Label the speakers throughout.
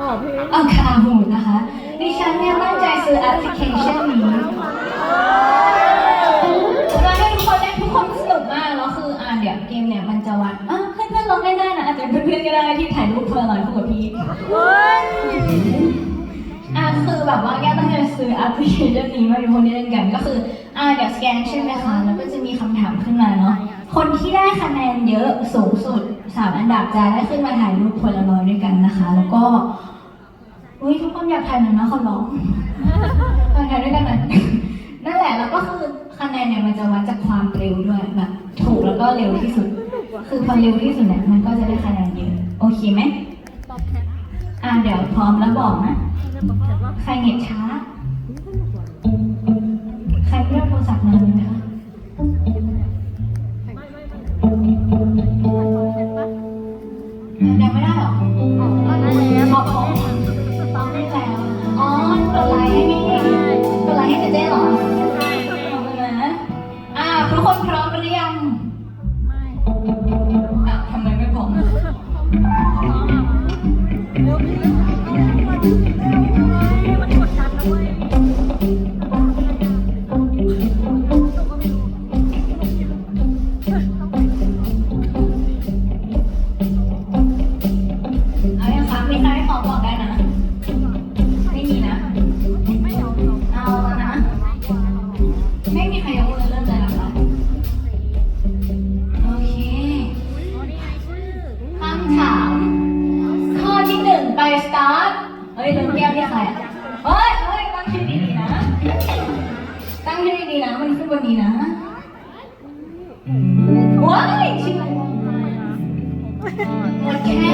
Speaker 1: อ๋อเพลง
Speaker 2: เอาขาหูนะคะดิฉันเนี่ยตั้งใจซื้อแอปพลิเคชันนี้มาให้ทุกคนเล่นทุกคนสนุกมากแล้วคืออ่าเดี๋ยวเกมเนี่ยมันจะวัดอะเพื่อนๆลองเล่นได้นะอาจจะเป็นเพื่อนๆก็ได้ที่ถ่ายรูปเพื่อนเราคู่กับพี่
Speaker 1: เฮ้ย
Speaker 2: อะคือแบบว่าแก้วตั้งใจซื้อแอปพลิเคชันนี้มาทุกคนได้เล่นกันก็คืออ่าเดี๋ยวสแกนใช่ไหมคะแล้วก็จะมีคำถามขึ้นมาเนาะ คนที่ได้คะแนนเยอะสูงสุดสามอันดับจะได้ขึ้นมาถ่ายรูปโพลารอยด้วยกันนะคะ แล้วก็อุ้ยทุกคนอยากถ่ายหน่อยนะขอร้องถ่ายด้วยกันหน่อยนั่นแหละแล้วก็คือคะแนนเนี่ยมันจะวัดจากความเร็วด้วยแบบถูกแล้วก็เร็วที่สุด คือพอเร็วที่สุดเนี่ยมันก็จะได้คะแนนเยอะโอเคไหม
Speaker 1: อ่า
Speaker 2: เดี๋ยวพร้อมแล้วบอกนะใครเน็ตช้า ใครเลือกโทรศัพท์นานไหมคะ
Speaker 1: ตั้
Speaker 2: ง
Speaker 1: ชื่
Speaker 2: อดีๆนะ มันขึ้นบนนี้นะว้ายชื่ออะไรวะหมดแก้วห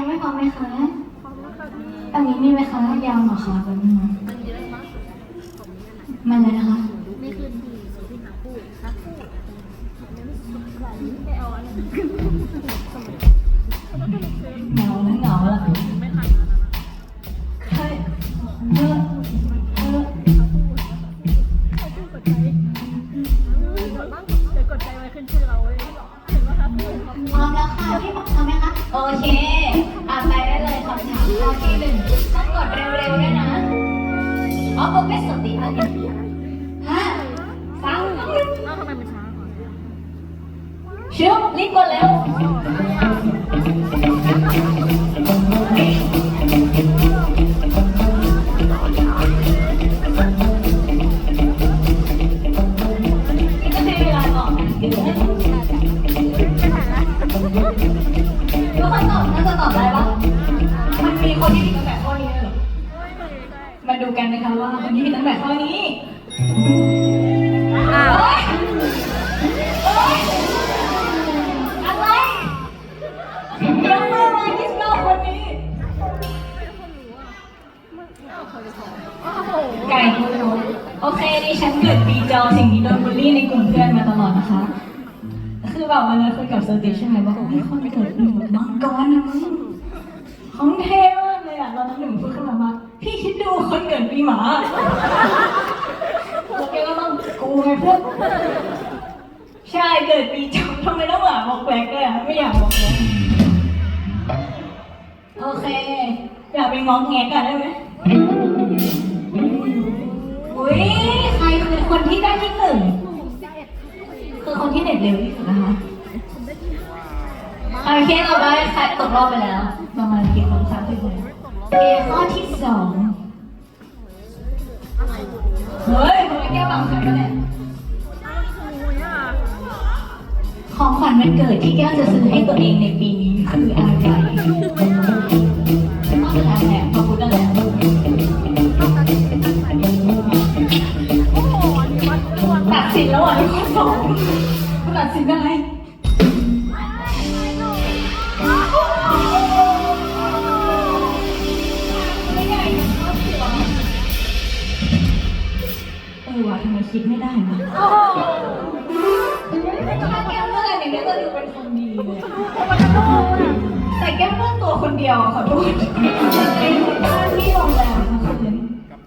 Speaker 2: ยังไม่พร้อมไหมคะ
Speaker 1: พร้อมแล้วค่ะพี่
Speaker 2: ฝั่งนี้มีไหมคะยังเหรอคะกันงนะ
Speaker 1: มันเยอะมาก
Speaker 2: มาเลยนะคะ
Speaker 1: ชื่อรี
Speaker 2: บกดเร็วนี่ก็ให้เวลาตอบนะทุกคนตอบน่าจะตอบได้ปะมันมีคนที่ผิดตั้งแต่ข้อนี้เลยเหรอมาดูกันนะคะว่าคนที่ผิดตั้งแต่ข้อนี้ นมาตลอดนะคะ คือแบบวันนั้นคุยกับเซอร์ติใช่ไหมบอกว่าไม่คนเกิดหนูมังกรนะมึงของเท่มากเลยอะตอนนั้นหนูพูดขึ้นมาว่าพี่คิดดูคนเกิดปีหมาแล้วแกก็ต้องกูไงเพื่อนใช่เกิดปีจอทำไมต้องหมาบอกแบกเลยอะไม่อยากบอกแบกโอเค อยากไปงองแงกันได้ไหมอุ้ยใครคือคนที่ได้ที่หนึ่ง คือคนที่เน็ตเร็วที่สุดนะคะโอเคเราได้ใครตกรอบไปแล้วประมาณกี่คนสามสิบคนโอเคข้อที่สองเฮ้ยทำไมแก้วบังคับกันเนี่ย
Speaker 1: โอ้ยอะ
Speaker 2: ของขวัญวันเกิดที่แก้วจะซื้อให้ตัวเองในปีนี้คืออะไรต้องถามแหละพอพูดได้แล้ว สินแล้วอะข้อสองตัดสินอะไรไม่ใหญ่ข้อสองเออว่ะทำไมคิดไม่ได้วะ
Speaker 1: โอ้โห
Speaker 2: ถ้าแก้วเมื่อไหร่เนี่ยก็จะดูเป็นคนดีเลย
Speaker 1: มันจะโดน
Speaker 2: แต่แก้วเมื่อตัวคนเดียวอะขอโทษเป็นบ้านที่โรงแรมนะคืน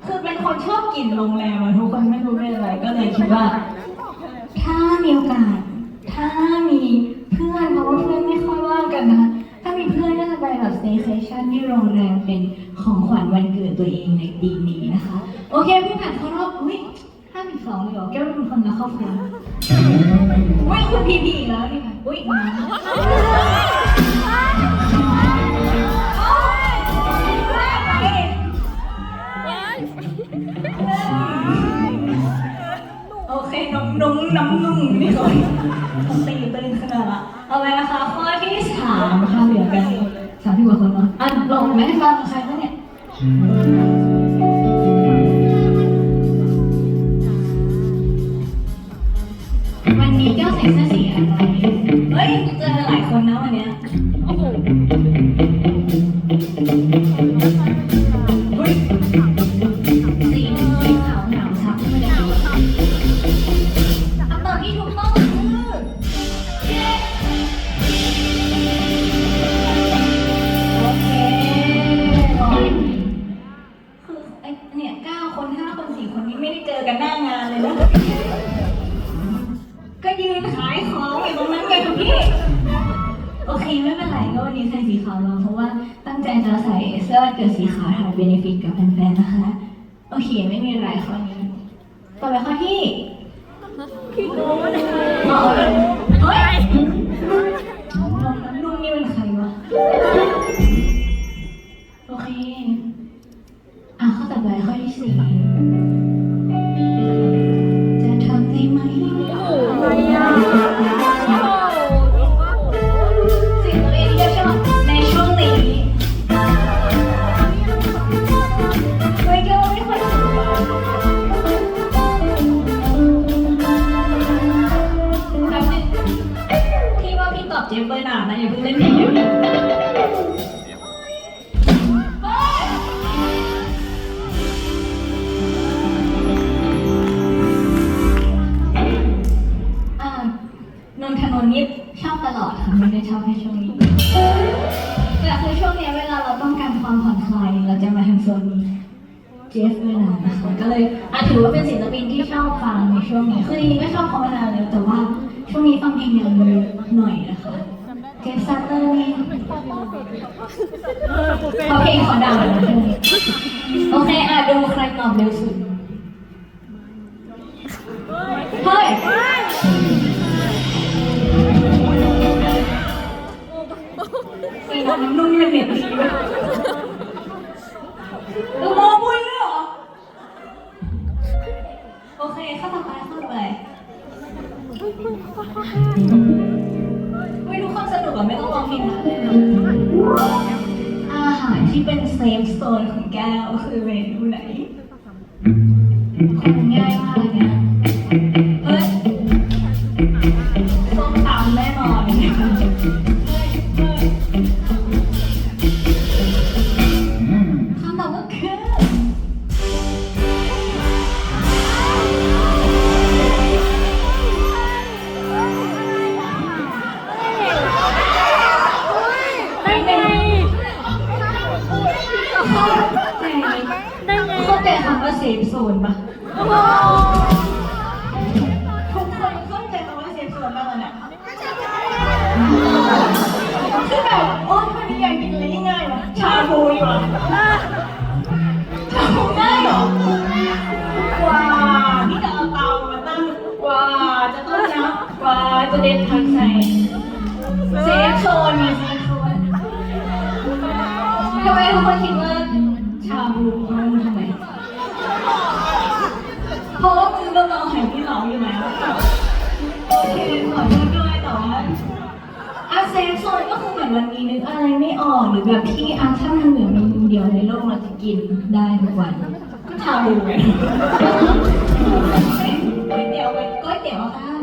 Speaker 2: คือเป็นคนชอบกินโรงแรมอะทุกคนไม่รู้เป็นอะไรก็เลยคิดว่าถ้า มีโอกาส ถ้ามีเพื่อนเพราะว่าเพื่อนไม่ค่อยว่างกันนะถ้ามีเพื่อนก็จะไปแบบ staycation ที่โรงแรมเป็นของขวัญวันเกิดตัวเองในปีนี้นะคะ โอเคพี่ผ่านเข้ารอบอุ้ยห้าสิบสองเลยเหรอแก้วเป็นคนรักครอบครัวอุ้ยคุณพีพีอีกแล้วนี่ค่ะอุ้ย น้งน้ำนุ่งนี่ก่อนตีตื่นขนาดละเอาไปนะคะ ข้อที่สามค่ะเหลือกันสามที่กว่าคนเนาะอะลงไหมฟังใครคะเนี่ยวันนี้แก้วใส่เสื้อสีอะไรเฮ้ยเจอหลายคนนะวันเนี้ย เสื้อวันเกิดสีขาวถ่ายเบนฟิตกับแฟนๆนะคะ โอเค ไม่มีอะไรข้อนี้ ต่อไปข้อที่
Speaker 1: พี่โน้ต
Speaker 2: อ๋อเฮ้ยน้องน้ำนุ่มนี่เป็นใครวะ โอเค อะข้อต่อไปข้อที่สี่ จฟเบอร์หนานะอย่าเพิ่งเล่นเพลงอย่างนี้อ่านนทนนท์นี่ชอบตลอดค่ะไม่ได้ชอบแค่ช่วงนี้แต่คือช่วงเนี้ยเวลาเราต้องการความผ่อนคลายเราจะมาทางโซนนี้เจฟเวลานะคะก็เลยอะถือว่าเป็นศิลปินที่ชอบฟังในช่วงนี้คือจริงๆก็ชอบเขามานานแล้วแต่ว่าช่วงนี้ฟังเพลงแนวนี้หน่อยนะคะเจฟซัตเตอร์นี่
Speaker 1: เอเค
Speaker 2: ขาเพลงเขาดังโอเคอะดูใครตอบเร็วสุด เฮ้ยไอ้น้องนุ่มมันเน็ตดีว นของแก้วคือเมนูไหนคงง่ายมาก
Speaker 1: ง
Speaker 2: กว่าจะต้มน้ำกว่าจะเด็ดผักใส่เซฟโซนมีเซฟโซนทำไมทุกคนคิดว่าชาบูมันทำไมเพราะว่ามึงต้องเอาหายที่หลังอยู่แล้วโอเคขอโทษด้วยแต่ว่าอาเซฟโซนก็คือเหมือนวัน อะไรไม่ออกหรือแบบที่อาถ้ามันเหลือเมนูเดียวในโลกเราจะกินได้ทุกวัน ก็ชาบูไงก๋วยเตี๋ยวก๋วยเตี๋ยวค่ะ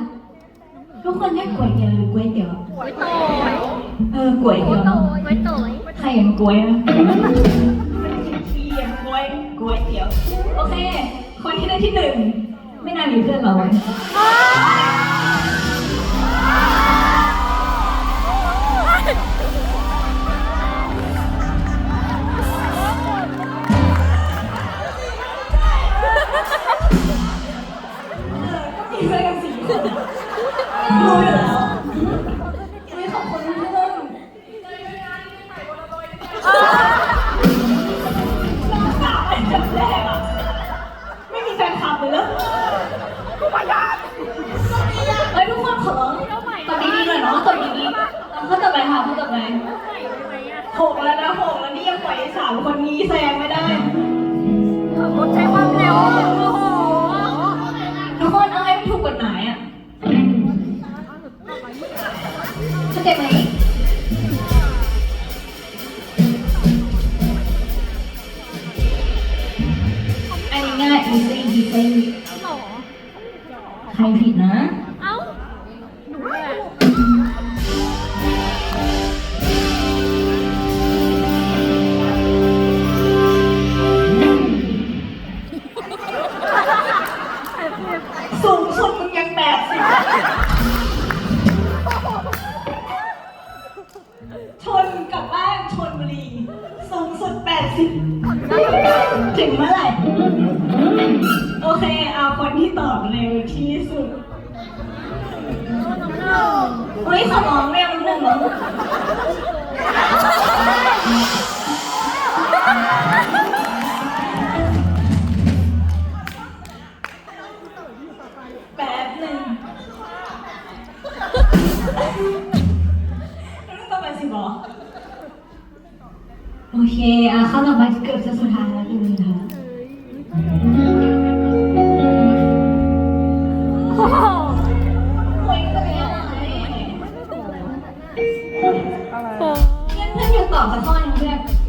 Speaker 2: ทุกคนเรียกก๋วยเตี๋ยวหรือก๋วยเตี๋ยว
Speaker 1: ไว้โตย
Speaker 2: เออก๋วยเตี๋ยว
Speaker 1: ไว้โตย
Speaker 2: ใครยังก๋วยนะพี่ยังก๋วยก๋วยเตี๋ยวโอเค คนที่ได้ที่หนึ่งไม่น่ามีเพื่อนเราไว้มี ใค
Speaker 1: ร
Speaker 2: ผิดนะ งเฮ้ยสมอ
Speaker 1: ง
Speaker 2: เรียมันหนึ่ง อบสักข้อหนึงเพื่อนรัก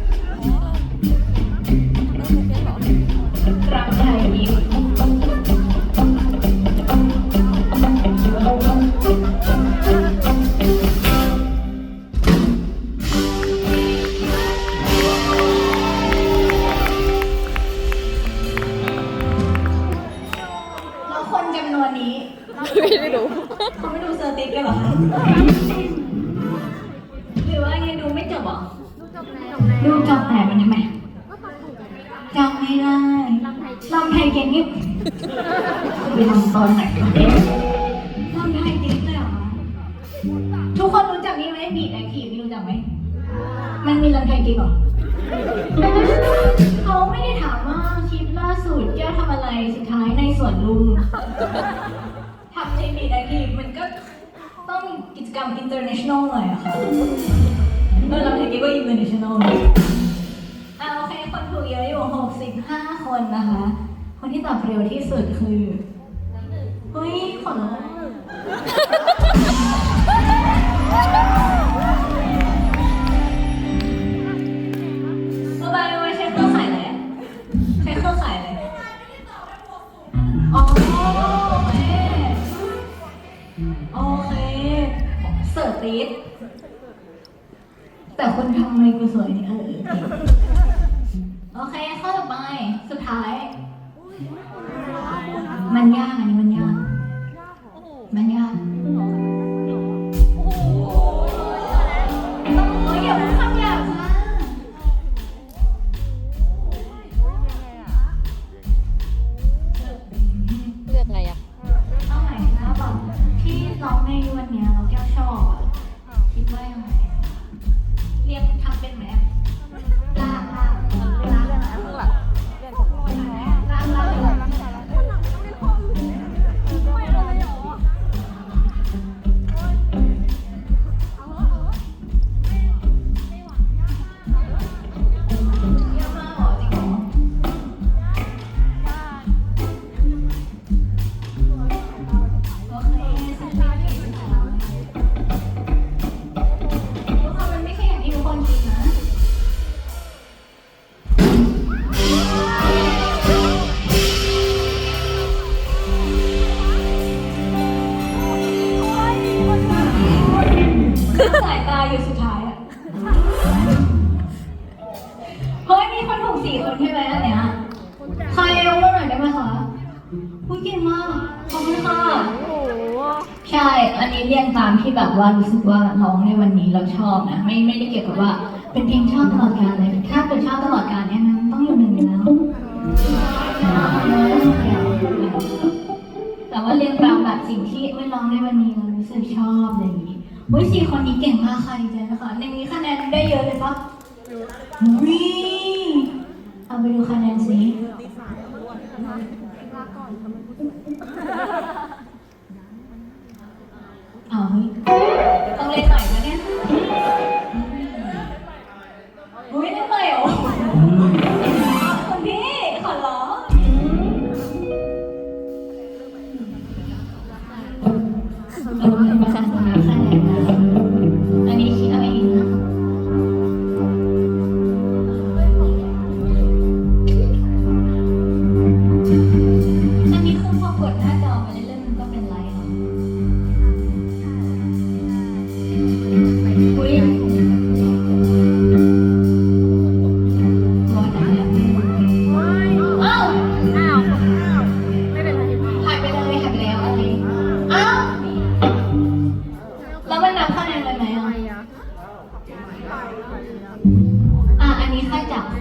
Speaker 2: ไปลำตอนไหนวะลำไทยเก่งเลยเหรอคะทุกคนรู้จักนี่ไหมบีดแอคทีฟรู้จักไหม มันมีลำไทยเก่งเหรอ เขาไม่ได้ถามว่าคลิปล่าสุดแก้วทำอะไรสุดท้ายในสวนลุมทำในบีดแอคทีฟมันก็ต้องมีกิจกรรม international หน่อยอะค่ะเออลำไทยเก่งก็ international เลยอ่าโอเคคนถูกเยอะอยู่65 คนนะคะ คนที่ตอบเร็วที่สุดคือ เฮ้ยขอร้องสบายไหมใช้เครื่องขายอะไรอะใช้เครื่องขายอะไรอ๋อโอเคโอเคเสิร์ฟตีดแต่คนทำไมกูสวยนี่เออเออโอเค ชอบนะไม่ไม่ได้เกี่ยวกับว่า เป็นเพลงชอบตลอดกาลเลยถ้าเป็นชอบตลอดกาลเนี่ยมันต้องอยู่หนึ่งแล้วแต่ว่าเรียงตามแบบสิ่งที่ไม่ร้องในวันนี้เรารู้สึกชอบอะไรอย่างนี้วุ้ยสี่คนนี้เก่งมากค่ะดีใจนะคะในนี้คะแนนได้เยอะเลยปะวิ่เอาไปดูคะแนนสิ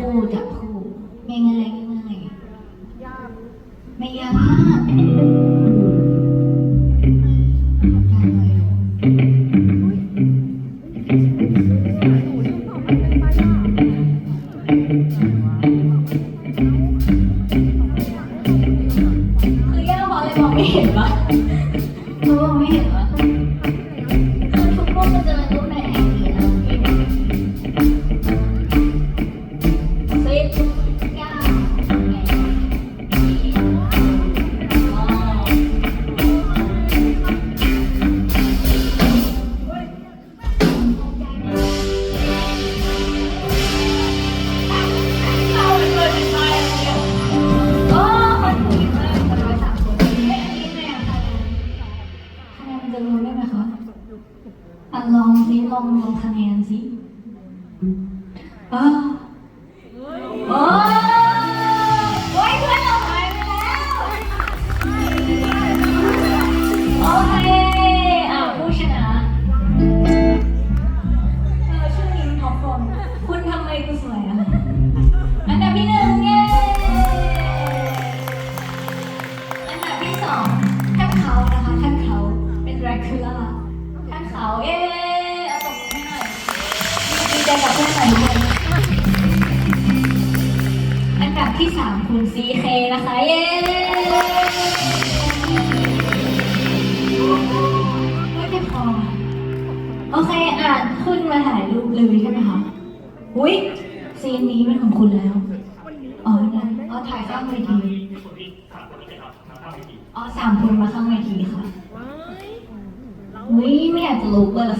Speaker 2: คู่จับคู่ง่ายง่ายง่ายไม่ยากมาก Ah, คุณแล้ว อ๋อนะอ๋อถ่ายข้างเวที อ๋อสามคนมาข้างเวทีค่ะ
Speaker 1: ว้า
Speaker 2: ไม่อยากจะลุกเลยเหรอ